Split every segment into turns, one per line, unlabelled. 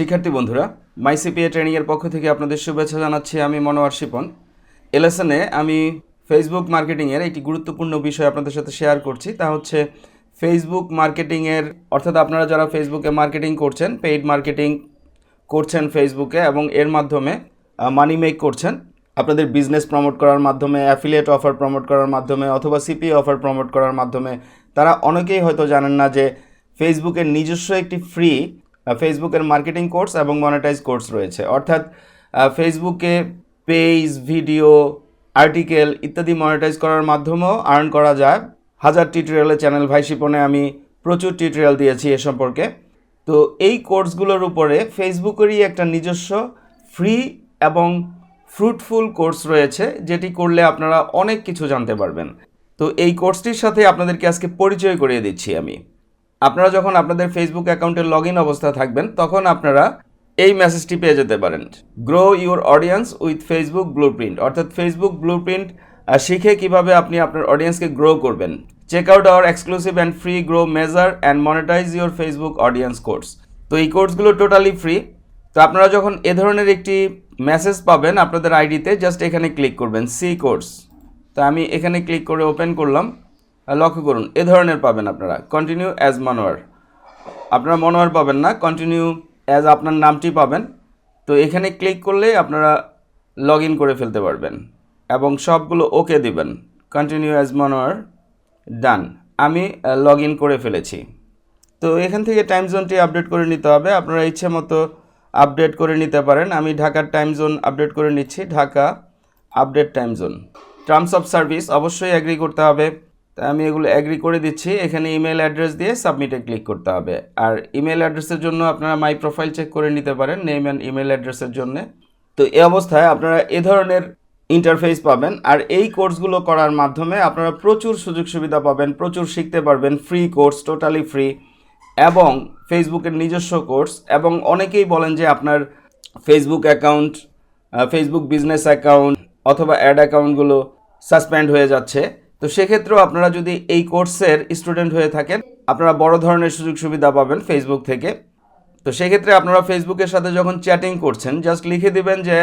শিক্ষার্থী বন্ধুরা, মাইসিপিএ ট্রেনিংয়ের পক্ষ থেকে আপনাদের শুভেচ্ছা জানাচ্ছি। আমি মনোয়ার শিপন। এলেসনে আমি ফেসবুক মার্কেটিংয়ের একটি গুরুত্বপূর্ণ বিষয় আপনাদের সাথে শেয়ার করছি। তা হচ্ছে ফেসবুক মার্কেটিংয়ের অর্থাৎ আপনারা যারা ফেসবুকে মার্কেটিং করছেন পেইড মার্কেটিং করছেন ফেসবুকে এবং এর মাধ্যমে মানি মেক করছেন, আপনাদের বিজনেস প্রমোট করার মাধ্যমে অ্যাফিলিয়েট অফার প্রমোট করার মাধ্যমে অথবা সিপি অফার প্রমোট করার মাধ্যমে, তারা অনেকেই হয়তো জানেন না যে ফেসবুকের নিজস্ব একটি ফ্রি ফেসবুকের মার্কেটিং কোর্স এবং মনিটাইজ কোর্স রয়েছে। অর্থাৎ ফেসবুকে পেজ ভিডিও আর্টিকেল ইত্যাদি মনিটাইজ করার মাধ্যমেও আর্ন করা যায়। হাজার টিউটোরিয়ালের চ্যানেল ভাই শিপনে আমি প্রচুর টিউটোরিয়াল দিয়েছি এ সম্পর্কে। তো এই কোর্সগুলোর উপরে ফেসবুকেরই একটা নিজস্ব ফ্রি এবং ফ্রুটফুল কোর্স রয়েছে, যেটি করলে আপনারা অনেক কিছু জানতে পারবেন। তো এই কোর্সটির সাথে আপনাদেরকে আজকে পরিচয় করিয়ে দিচ্ছি আমি। আপনারা যখন আপনাদের ফেসবুক অ্যাকাউন্টে লগ ইন অবস্থা থাকবেন, তখন আপনারা এই মেসেজটি পেয়ে যেতে পারেন। Grow your audience with Facebook blueprint অর্থাৎ ফেসবুক ব্লু প্রিন্ট শিখে কীভাবে আপনি আপনার অডিয়েন্সকে গ্রো করবেন। Check out our exclusive and free grow measure and monetize your Facebook audience course তো এই কোর্সগুলো টোটালি ফ্রি তো আপনারা যখন এ ধরনের একটি মেসেজ পাবেন আপনাদের আইডিতে জাস্ট এখানে ক্লিক করবেন সি কোর্স তো আমি এখানে ক্লিক করে ওপেন করলাম। লক্ষ্য করুন, এ ধরনের পাবেন আপনারা। কন্টিনিউ অ্যাজ মনোয়ার আপনারা মনোয়ার পাবেন না কন্টিনিউ অ্যাজ আপনার নামটি পাবেন। তো এখানে ক্লিক করলে আপনারা লগ ইন করে ফেলতে পারবেন এবং সবগুলো ওকে দিবেন। কন্টিনিউ অ্যাজ মনোয়ার ডান আমি লগ ইন করে ফেলেছি। তো এখান থেকে টাইম জোনটি আপডেট করে নিতে হবে। আপনারা ইচ্ছে মতো আপডেট করে নিতে পারেন। আমি ঢাকার টাইম জোন আপডেট করে নিচ্ছি, Dhaka update time zone terms of service অবশ্যই অ্যাগ্রি করতে হবে। তাই আমি এগুলো অ্যাগ্রি করে দিচ্ছি। এখানে ইমেল অ্যাড্রেস দিয়ে সাবমিটে ক্লিক করতে হবে। আর ইমেল অ্যাড্রেসের জন্য আপনারা মাই প্রোফাইল চেক করে নিতে পারেন নেম অ্যান্ড ইমেল অ্যাড্রেসের জন্য। তো এই অবস্থায় আপনারা এ ধরনের ইন্টারফেস পাবেন। আর এই কোর্সগুলো করার মাধ্যমে আপনারা প্রচুর সুযোগ সুবিধা পাবেন, প্রচুর শিখতে পারবেন ফ্রি কোর্স টোটালি ফ্রি এবং ফেসবুকের নিজস্ব কোর্স এবং অনেকেই বলেন যে আপনার Facebook account Facebook business account অথবা অ্যাড অ্যাকাউন্টগুলো সাসপেন্ড হয়ে যাচ্ছে। তো সেক্ষেত্রেও আপনারা যদি এই কোর্সের স্টুডেন্ট হয়ে থাকেন, আপনারা বড় ধরনের সুযোগ সুবিধা পাবেন ফেসবুক থেকে। তো সেক্ষেত্রে আপনারা ফেসবুকের সাথে যখন চ্যাটিং করছেন জাস্ট লিখে দিবেন যে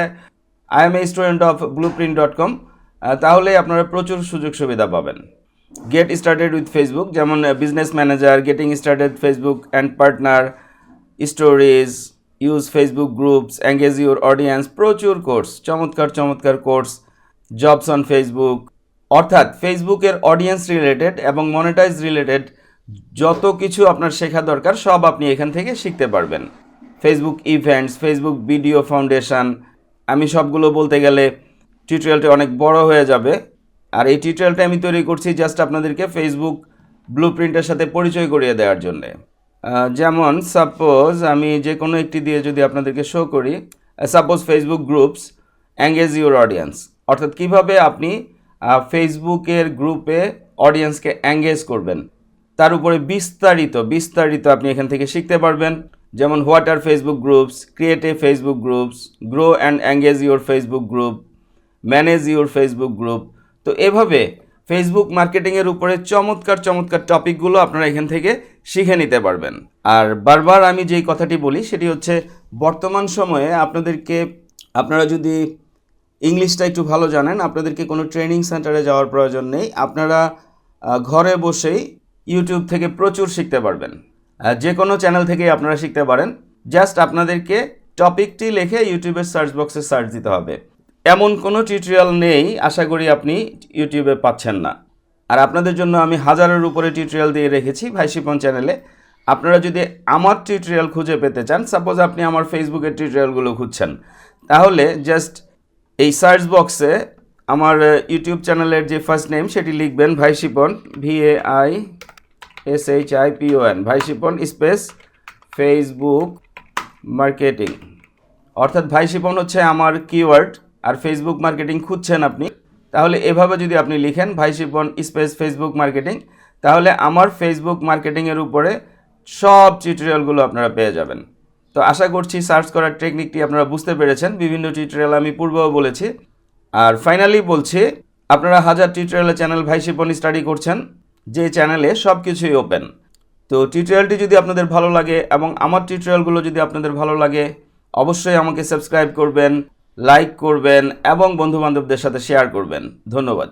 I am a student of blueprint dot com তাহলেই আপনারা প্রচুর সুযোগ সুবিধা পাবেন। গেট স্টার্টেড উইথ ফেসবুক যেমন business manager getting started Facebook and partner stories use Facebook groups engage your audience প্রচুর কোর্স চমৎকার চমৎকার কোর্স জবস অন ফেসবুক অর্থাৎ ফেসবুকের অডিয়েন্স রিলেটেড এবং মনিটাইজ রিলেটেড যত কিছু আপনার শেখা দরকার, সব আপনি এখান থেকে শিখতে পারবেন। Facebook events Facebook video foundation আমি সবগুলো বলতে গেলে টিউটোরিয়ালটি অনেক বড় হয়ে যাবে। আর এই টিউটোরিয়ালটা আমি তৈরি করছি জাস্ট আপনাদেরকে ফেসবুক ব্লু প্রিন্টের সাথে পরিচয় করিয়ে দেওয়ার জন্যে। যেমন সাপোজ আমি যে কোনো একটি দিয়ে যদি আপনাদেরকে শো করি suppose Facebook groups engage your audience অর্থাৎ কীভাবে আপনি ফেসবুকের গ্রুপে অডিয়েন্সকে অ্যাঙ্গেজ করবেন। তার উপরে বিস্তারিত বিস্তারিত আপনি এখান থেকে শিখতে পারবেন। যেমন what are Facebook groups create a Facebook groups grow and engage your Facebook group manage your Facebook group তো এভাবে ফেসবুক মার্কেটিংয়ের উপরে চমৎকার চমৎকার টপিকগুলো আপনারা এখান থেকে শিখে নিতে পারবেন। আর বারবার আমি যেই কথাটি বলি, সেটি হচ্ছে বর্তমান সময়ে আপনাদেরকে, আপনারা যদি ইংলিশটা একটু ভালো জানেন। আপনাদেরকে কোনো ট্রেনিং সেন্টারে যাওয়ার প্রয়োজন নেই। আপনারা ঘরে বসেই ইউটিউব থেকে প্রচুর শিখতে পারবেন। যে কোনো চ্যানেল থেকেই আপনারা শিখতে পারেন। জাস্ট আপনাদেরকে টপিকটি লিখে ইউটিউবের সার্চ বক্সে সার্চ দিতে হবে। এমন কোনো টিউটোরিয়াল নেই, আশা করি আপনি ইউটিউবে পাচ্ছেন না। আর আপনাদের জন্য আমি হাজারের উপরে টিউটোরিয়াল দিয়ে রেখেছি ভাইশিপন চ্যানেলে। আপনারা যদি আমার টিউটোরিয়াল খুঁজে পেতে চান, সাপোজ আপনি আমার ফেসবুকের টিউটোরিয়ালগুলো খুঁজছেন, তাহলে জাস্ট এই সার্চ বক্সে আমার ইউটিউব চ্যানেলের যে ফার্স্ট নেম সেটি লিখবেন Vaishipon V A I S H I P O N Vaishipon space Facebook marketing অর্থাৎ ভাই শিপন হচ্ছে আমার কিওয়ার্ড আর ফেসবুক মার্কেটিং খুঁজছেন আপনি। তাহলে এভাবে যদি আপনি লিখেন ভাই শিপন স্পেস ফেসবুক মার্কেটিং তাহলে আমার ফেসবুক মার্কেটিংয়ের উপরে সব টিউটোরিয়ালগুলো আপনারা পেয়ে যাবেন। তো আশা করছি সার্চ করার টেকনিকটি আপনারা বুঝতে পেরেছেন। বিভিন্ন টিউটোরিয়াল আমি পূর্বেও বলেছি। আর ফাইনালি বলছি, আপনারা হাজার টিউটোরিয়ালের চ্যানেল ভাই শিপন স্টাডি করছেন, যে চ্যানেলে সব কিছুই ওপেন তো টিউটোরিয়ালটি যদি আপনাদের ভালো লাগে এবং আমার টিউটোরিয়ালগুলো যদি আপনাদের ভালো লাগে, অবশ্যই আমাকে সাবস্ক্রাইব করবেন লাইক করবেন এবং বন্ধু বান্ধবদের সাথে শেয়ার করবেন। ধন্যবাদ।